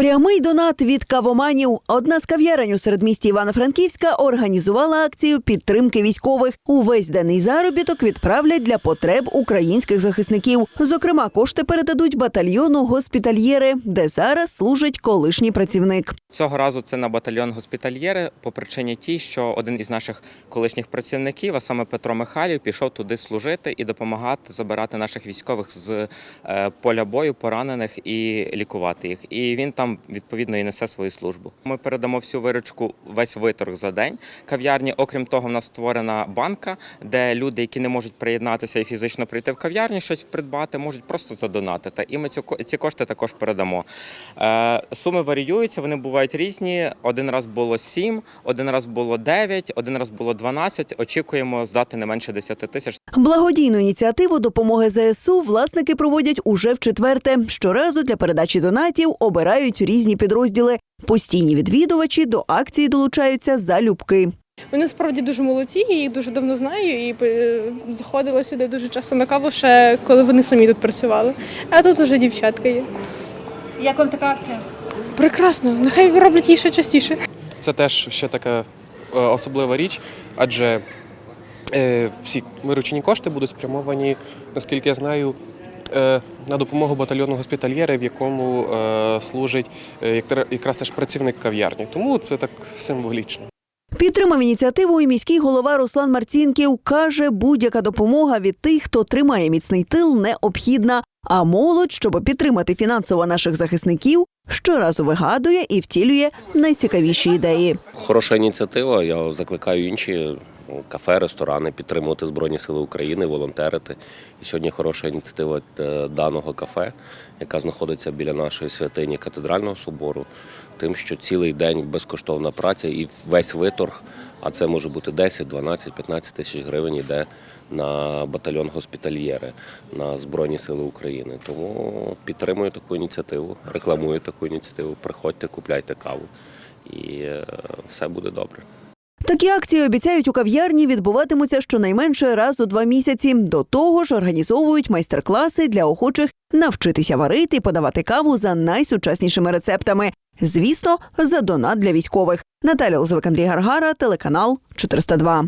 Прямий донат від кавоманів. Одна з кав'ярень у середмісті Івано-Франківська організувала акцію підтримки військових. Увесь денний заробіток відправлять для потреб українських захисників. Зокрема, кошти передадуть батальйону госпітальєри, де зараз служить колишній працівник. Цього разу це на батальйон госпітальєри по причині тій, що один із наших колишніх працівників, а саме Петро Михайлів, пішов туди служити і допомагати забирати наших військових з е, поля бою, поранених і лікувати їх. І він там відповідно і несе свою службу. Ми передамо всю виручку, весь виторг за день кав'ярні. Окрім того, в нас створена банка, де люди, які не можуть приєднатися і фізично прийти в кав'ярню, щось придбати, можуть просто задонатити. І ми ці кошти також передамо. Е, Суми варіюються, вони бувають різні. Один раз було 7, один раз було 9, один раз було 12. Очікуємо здати не менше 10 тисяч. Благодійну ініціативу допомоги ЗСУ власники проводять уже в четверте. Щоразу для передачі донатів обирають різні підрозділи. Постійні відвідувачі до акції долучаються залюбки. Вони справді дуже молодці, я їх дуже давно знаю і е, заходила сюди дуже часто на каву, ще коли вони самі тут працювали. А тут уже дівчатка є. Як вам така акція? Прекрасно, нехай роблять її ще частіше. Це теж ще така е, особлива річ, адже е, всі виручені кошти будуть спрямовані, наскільки я знаю, на допомогу батальйону госпітальєри, в якому е, служить е, як- якраз теж працівник кав'ярні. Тому це так символічно. Підтримав ініціативу і міський голова Руслан Марцінків каже, будь-яка допомога від тих, хто тримає міцний тил, необхідна. А молодь, щоб підтримати фінансово наших захисників, щоразу вигадує і втілює найцікавіші ідеї. Хороша ініціатива. Я закликаю інші кафе, ресторани підтримувати Збройні Сили України, волонтерити. І сьогодні хороша ініціатива е, даного кафе, яка знаходиться біля нашої святині катедрального собору. Тим, що цілий день безкоштовна праця і весь виторг, а це може бути 10, 12, 15 тисяч гривень, йде на батальйон госпітальєри на Збройні Сили України. Тому підтримую таку ініціативу, рекламую таку ініціативу. Приходьте, купляйте каву, і е, все буде добре. Такі акції обіцяють у кав'ярні відбуватимуться щонайменше раз у два місяці. До того ж, організовують майстер-класи для охочих навчитися варити і подавати каву за найсучаснішими рецептами. Звісно, за донат для військових. Наталя Лозовик, Андрій Гаргара, телеканал 402.